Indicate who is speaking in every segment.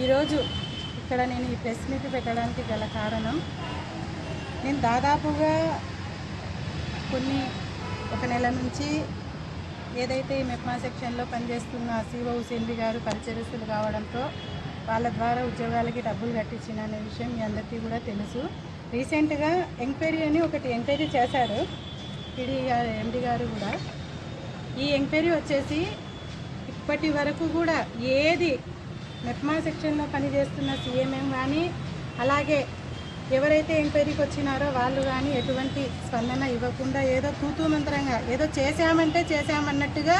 Speaker 1: ఈరోజు ఇక్కడ నేను ఈ ప్రెస్ మీట్ పెట్టడానికి గల కారణం నేను దాదాపుగా కొన్ని ఒక నెల నుంచి ఏదైతే ఈ మెప్మా సెక్షన్లో పనిచేస్తున్న సిఓ హుసేన్వి గారు పరిచయస్తులు కావడంతో వాళ్ళ ద్వారా ఉద్యోగాలకి డబ్బులు కట్టించిన అనే విషయం మీ అందరికీ కూడా తెలుసు. రీసెంట్గా ఎంక్వైరీ అని ఒకటి ఎంక్వైరీ చేశారు పిడి ఎండి గారు కూడా. ఈ ఎంక్వైరీ వచ్చేసి ఇప్పటి వరకు కూడా ఏది మెప్మా సెక్షన్లో పనిచేస్తున్న సీఎంఎం కానీ అలాగే ఎవరైతే ఎంక్వైరీకి వచ్చినారో వాళ్ళు కానీ ఎటువంటి స్పందన ఇవ్వకుండా ఏదో తూతూ మంత్రంగా ఏదో చేశామంటే చేశామన్నట్టుగా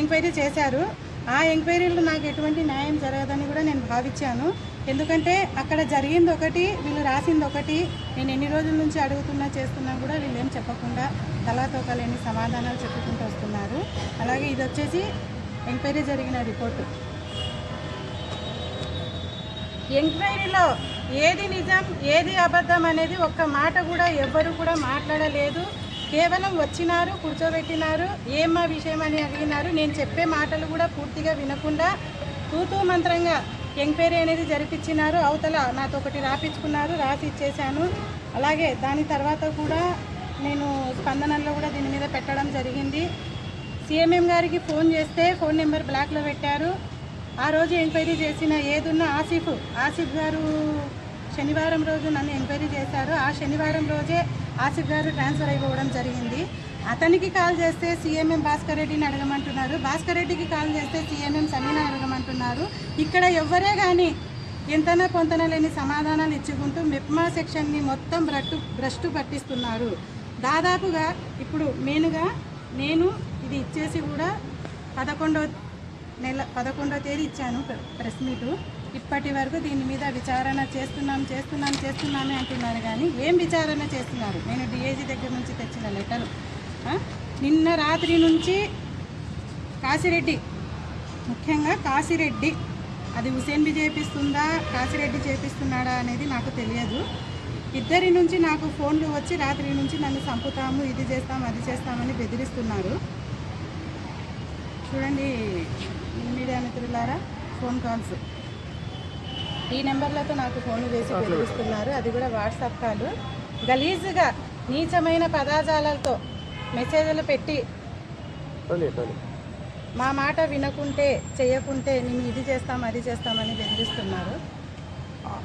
Speaker 1: ఎంక్వైరీ చేశారు. ఆ ఎంక్వైరీలో నాకు ఎటువంటి న్యాయం జరగదని కూడా నేను భావించాను. ఎందుకంటే అక్కడ జరిగింది ఒకటి వీళ్ళు రాసింది ఒకటి. నేను ఎన్ని రోజుల నుంచి అడుగుతున్నా చేస్తున్నా కూడా వీళ్ళు ఏం చెప్పకుండా తలాతోకలేని సమాధానాలు చెప్పుకుంటూ వస్తున్నారు. అలాగే ఇది వచ్చేసి ఎంక్వైరీ జరిగిన రిపోర్టు. ఎంక్వైరీలో ఏది నిజం ఏది అబద్ధం అనేది ఒక్క మాట కూడా ఎవ్వరు కూడా మాట్లాడలేదు. కేవలం వచ్చినారు కూర్చోబెట్టినారు ఏమా విషయం అని అడిగినారు. నేను చెప్పే మాటలు కూడా పూర్తిగా వినకుండా తూతూ మంత్రంగా ఎంక్వైరీ అనేది జరిపించినారు. అవతల నాతో ఒకటి రాపించుకున్నారు రాసి ఇచ్చేశాను. అలాగే దాని తర్వాత కూడా నేను స్పందనలో కూడా దీని మీద పెట్టడం జరిగింది. సీఎంఎం గారికి ఫోన్ చేస్తే ఫోన్ నెంబర్ బ్లాక్లో పెట్టారు. ఆ రోజు ఎంక్వైరీ చేసిన ఏదున్న ఆసిఫ్ ఆసిఫ్ గారు శనివారం రోజు నన్ను ఎంక్వైరీ చేశారు. ఆ శనివారం రోజే ఆసిఫ్ గారు ట్రాన్స్ఫర్ అయిపోవడం జరిగింది. అతనికి కాల్ చేస్తే సీఎంఎం భాస్కర్ రెడ్డిని అడగమంటున్నారు. భాస్కర్ రెడ్డికి కాల్ చేస్తే సీఎంఎం సమీన అడగమంటున్నారు. ఇక్కడ ఎవ్వరే కానీ ఎంతనా పొంతన లేని సమాధానాలు ఇచ్చుకుంటూ మెప్మా సెక్షన్ని మొత్తం బ్రట్టు భ్రష్టు పట్టిస్తున్నారు. దాదాపుగా ఇప్పుడు మెయిన్గా నేను ఇది ఇచ్చేసి కూడా పదకొండో నెల పదకొండో తేదీ ఇచ్చాను ప్ర- ప్రెస్ మీటు. ఇప్పటి వరకు దీని మీద విచారణ చేస్తున్నాం చేస్తున్నాం చేస్తున్నామే అంటున్నారు కానీ ఏం విచారణ చేస్తున్నారు? నేను డిఏజీ దగ్గర నుంచి తెచ్చిన లెటరు. నిన్న రాత్రి నుంచి కాశిరెడ్డి ముఖ్యంగా కాశిరెడ్డి అది హుసేన్బి చేపిస్తుందా కాశిరెడ్డి చేపిస్తున్నాడా అనేది నాకు తెలియదు. ఇద్దరి నుంచి నాకు ఫోన్లు వచ్చి రాత్రి నుంచి నన్ను చంపుతాము ఇది చేస్తాం అది చేస్తామని బెదిరిస్తున్నారు. చూడండి మీడియా మిత్రులారా ఫోన్ కాల్స్. ఈ నెంబర్లతో నాకు ఫోన్ చేసి బెదిరిస్తున్నారు. అది కూడా వాట్సాప్ కాల్. గలీజుగా నీచమైన పదాజాలతో మెసేజ్లు పెట్టి మా మాట వినకుంటే చేయకుంటే నేను ఇది చేస్తాం అది చేస్తామని బెదిరిస్తున్నారు.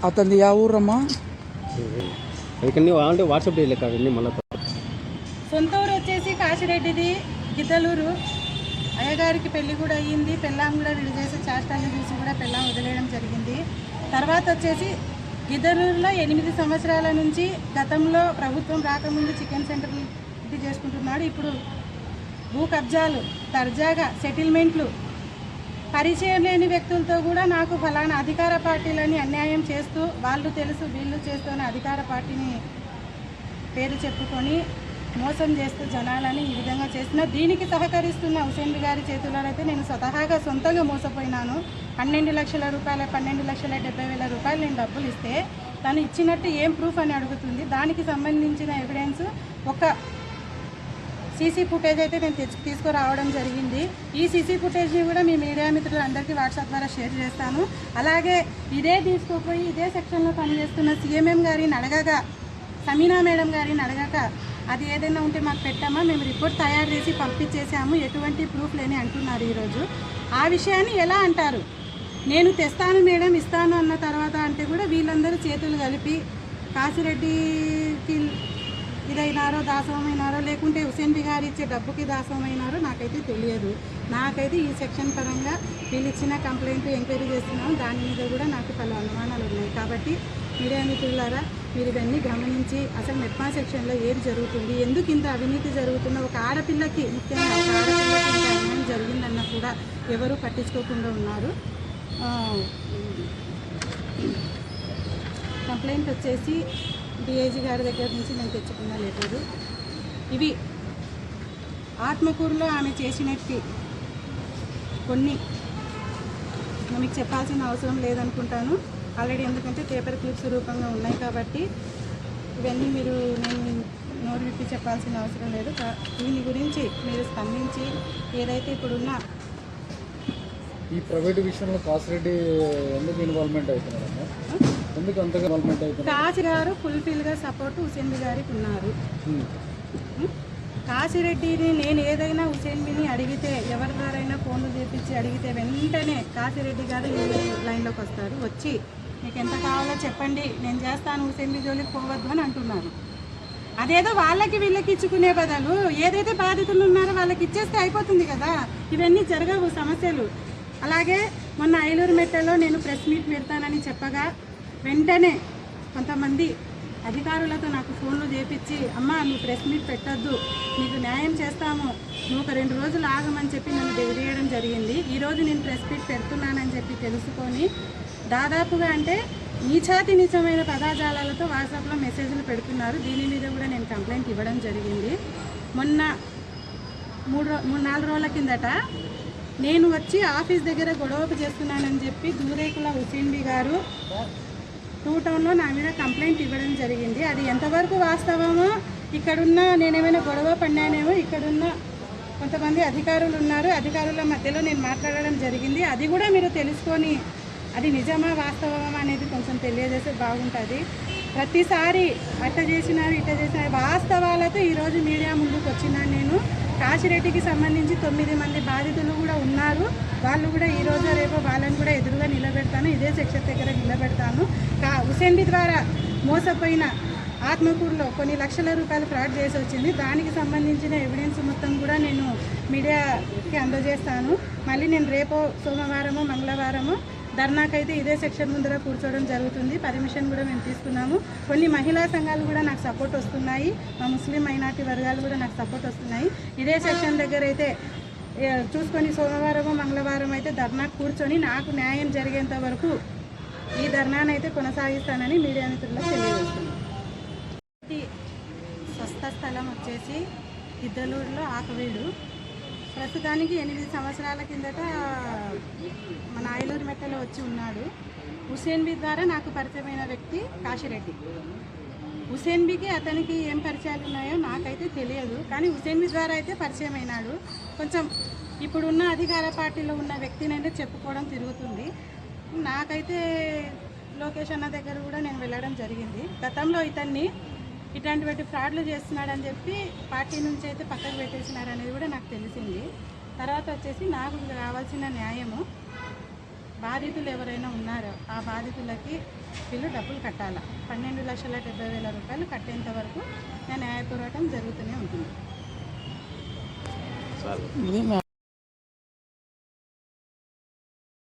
Speaker 2: అతనిది యా ఊరమ్మా?
Speaker 3: అంటే వాట్సాప్ డైలీ కాదండి మళ్ళీ
Speaker 1: సొంత ఊరు వచ్చేసి కాశిరెడ్డిది గిద్దలూరు. అయ్యగారికి పెళ్ళి కూడా అయ్యింది. పెళ్ళాం కూడా వీళ్ళు చేసే చేష్టాన్ని చూసి కూడా పెళ్ళాం వదిలేయడం జరిగింది. తర్వాత వచ్చేసి గిద్దరూరులో ఎనిమిది సంవత్సరాల నుంచి గతంలో ప్రభుత్వం రాకముందు చికెన్ సెంటర్ ఇది చేసుకుంటున్నాడు. ఇప్పుడు భూ కబ్జాలు దర్జాగా సెటిల్మెంట్లు పరిచయం లేని వ్యక్తులతో కూడా నాకు ఫలానా అధికార పార్టీలని అన్యాయం చేస్తూ వాళ్ళు తెలుసు వీళ్ళు చేస్తూ అధికార పార్టీని పేరు చెప్పుకొని మోసం చేస్తూ జనాలని ఈ విధంగా చేసిన దీనికి సహకరిస్తున్న హుసేన్ గారి చేతులనైతే అయితే నేను స్వతహాగా సొంతంగా మోసపోయినాను. పన్నెండు లక్షల రూపాయల పన్నెండు లక్షల డెబ్బై వేల రూపాయలు నేను డబ్బులు ఇస్తే తను ఇచ్చినట్టు ఏం ప్రూఫ్ అని అడుగుతుంది. దానికి సంబంధించిన ఎవిడెన్స్ ఒక సీసీ ఫుటేజ్ అయితే నేను తెచ్చు తీసుకురావడం జరిగింది. ఈ సీసీ ఫుటేజ్ని కూడా మీ మీడియా మిత్రులందరికీ వాట్సాప్ ద్వారా షేర్ చేస్తాను. అలాగే ఇదే తీసుకుపోయి ఇదే సెక్షన్లో పనిచేస్తున్న సీఎంఎం గారిని అడగగా సమీనా మేడం గారిని అడగక అది ఏదైనా ఉంటే మాకు పెట్టామా? మేము రిపోర్ట్ తయారు చేసి పంపించేసాము ఎటువంటి ప్రూఫ్ లేని అంటున్నారు ఈరోజు. ఆ విషయాన్ని ఎలా అంటారు? నేను తెస్తాను మేడం ఇస్తాను అన్న తర్వాత అంటే కూడా వీళ్ళందరూ చేతులు కలిపి కాశిరెడ్డికి ఇదైనారో దాసమైనారో లేకుంటే హుసేన్ గారు ఇచ్చే డబ్బుకి దాసమైనారో నాకైతే తెలియదు. నాకైతే ఈ సెక్షన్ పరంగా వీళ్ళు ఇచ్చిన కంప్లైంట్ ఎంక్వైరీ చేస్తున్నాం దాని మీద కూడా నాకు పలు అనుమానాలు ఉన్నాయి. కాబట్టి మీడియా మిత్రులారా మీరు ఇవన్నీ గమనించి అసలు మెట్మా సెక్షన్లో ఏది జరుగుతుంది ఎందుకు ఇంత అవినీతి జరుగుతుందో ఒక ఆడపిల్లకి ముఖ్యంగా ఒక ఆడపిల్లకి ఇంత అన్యాయం జరిగిందన్న కూడా ఎవరు పట్టించుకోకుండా ఉన్నారు. కంప్లైంట్ వచ్చేసి డిఐజీ గారి దగ్గర నుంచి నేను తెచ్చుకున్న లెటరు. ఇవి ఆత్మకూరులో ఆమె చేసినట్టు కొన్ని. మీకు చెప్పాల్సిన అవసరం లేదనుకుంటాను. ఆల్రెడీ ఎందుకంటే పేపర్ క్లిప్స్ రూపంగా ఉన్నాయి కాబట్టి ఇవన్నీ మీరు నేను నోరు విప్పి చెప్పాల్సిన అవసరం లేదు. దీని గురించి మీరు స్పందించి ఏదైతే ఇప్పుడున్న
Speaker 4: ఈ ప్రైవేట్ విషయంలో కాసిరెడ్డి ఎందుకు ఇన్వాల్వ్మెంట్ అవుతున్నారమ్మా ఎందుకు అంతగా ఇన్వాల్వ్మెంట్ అవుతున్నారు?
Speaker 1: కాశీ గారు ఫుల్ఫిల్గా సపోర్ట్ హుసేన్ బి గారికి ఉన్నారు? కాశిరెడ్డిని నేను ఏదైనా హుసేన్ బిని అడిగితే ఎవరి ద్వారైనా ఫోన్లు చేపించి అడిగితే వెంటనే కాశిరెడ్డి గారు లైన్లోకి వస్తారు. వచ్చి మీకు ఎంత కావాలో చెప్పండి. నేను చేస్తాను హుసేన్ జోలికి పోవద్దు అని అంటున్నారు. అదేదో వాళ్ళకి వీళ్ళకి ఇచ్చుకునే బదులు ఏదైతే బాధితులు ఉన్నారో వాళ్ళకి ఇచ్చేస్తే అయిపోతుంది కదా. ఇవన్నీ జరగవు సమస్యలు. అలాగే మొన్న ఐలూరు మెట్టలో నేను ప్రెస్ మీట్ పెడతానని చెప్పగా వెంటనే కొంతమంది అధికారులతో నాకు ఫోన్లు చేపించి అమ్మ నువ్వు ప్రెస్ మీట్ పెట్టొద్దు నీకు న్యాయం చేస్తాము నువ్వు ఒక రెండు రోజులు ఆగమని చెప్పి నన్ను బెదిరియడం జరిగింది. ఈరోజు నేను ప్రెస్ మీట్ పెడుతున్నానని చెప్పి తెలుసుకొని దాదాపుగా అంటే నీచాతి నీచమైన పదాజాలాలతో వాట్సాప్లో మెసేజ్లు పెడుతున్నారు. దీని మీద కూడా నేను కంప్లైంట్ ఇవ్వడం జరిగింది. మొన్న మూడు రో- మూడు నాలుగు రోజుల కిందట నేను వచ్చి ఆఫీస్ దగ్గర గొడవకు చేస్తున్నానని చెప్పి దూరేకుల హుసేన్ గారు టూ టౌన్లో నా మీద కంప్లైంట్ ఇవ్వడం జరిగింది. అది ఎంతవరకు వాస్తవమో ఇక్కడున్న నేనేమైనా గొడవ పడినానేమో ఇక్కడున్న కొంతమంది అధికారులు ఉన్నారు. అధికారుల మధ్యలో నేను మాట్లాడడం జరిగింది. అది కూడా మీరు తెలుసుకొని అది నిజమా వాస్తవమా అనేది కొంచెం తెలియజేస్తే బాగుంటుంది. ప్రతిసారి అట్ట చేసినారు ఇట్ట చేసినారు. వాస్తవాలతో ఈరోజు మీడియా ముందుకు వచ్చినాను నేను కాశిరెడ్డికి సంబంధించి తొమ్మిది మంది బాధితులు కూడా ఉన్నారు. వాళ్ళు కూడా ఈ రోజు రేపు వాళ్ళని కూడా ఎదురుగా నిలబెడతాను. ఇదే సెక్షన్ దగ్గర నిలబెడతాను. కా హుసేన్బి ద్వారా మోసపోయిన ఆత్మకూరులో కొన్ని లక్షల రూపాయలు ఫ్రాడ్ చేసి వచ్చింది. దానికి సంబంధించిన ఎవిడెన్స్ మొత్తం కూడా నేను మీడియాకి అందజేస్తాను. మళ్ళీ నేను రేపో సోమవారము మంగళవారము ధర్నాకైతే ఇదే సెక్షన్ ముందర కూర్చోవడం జరుగుతుంది. పర్మిషన్ కూడా మేము తీసుకున్నాము. కొన్ని మహిళా సంఘాలు కూడా నాకు సపోర్ట్ వస్తున్నాయి. మా ముస్లిం మైనార్టీ వర్గాలు కూడా నాకు సపోర్ట్ వస్తున్నాయి. ఇదే సెక్షన్ దగ్గర అయితే చూసుకొని సోమవారం మంగళవారం అయితే ధర్నా కూర్చొని నాకు న్యాయం జరిగేంత వరకు ఈ ధర్నానైతే కొనసాగిస్తానని మీడియా మిత్రులకు తెలియజేస్తున్నాను. స్వస్థ స్థలం వచ్చేసి ఇద్దలూరులో ఆకవీడు. ప్రస్తుతానికి ఎనిమిది సంవత్సరాల కిందట మన ఐలూరు మెట్టలో వచ్చి ఉన్నాడు. హుసేన్ బీ ద్వారా నాకు పరిచయమైన వ్యక్తి కాశిరెడ్డి. హుసేన్ బికి అతనికి ఏం పరిచయాలు ఉన్నాయో నాకైతే తెలియదు. కానీ హుసేన్ బి ద్వారా అయితే పరిచయం అయినాడు కొంచెం ఇప్పుడున్న అధికార పార్టీలో ఉన్న వ్యక్తినైతే చెప్పుకోవడం తిరుగుతుంది. నాకైతే లోకేష్ అన్న దగ్గర కూడా నేను వెళ్ళడం జరిగింది. గతంలో ఇతన్ని ఇట్లాంటి ఫ్రాడ్లు చేస్తున్నాడని చెప్పి పార్టీ నుంచి అయితే పక్కకు పెట్టేసినారనేది కూడా నాకు తెలిసింది. తర్వాత వచ్చేసి నాకు కావాల్సిన న్యాయము బాధితులు ఎవరైనా ఉన్నారో? ఆ బాధితులకి వీళ్ళు డబ్బులు కట్టాలి? పన్నెండు లక్షల డెబ్బై వేల రూపాయలు కట్టేంత వరకు నా న్యాయ పోరాటం జరుగుతూనే ఉంటుంది.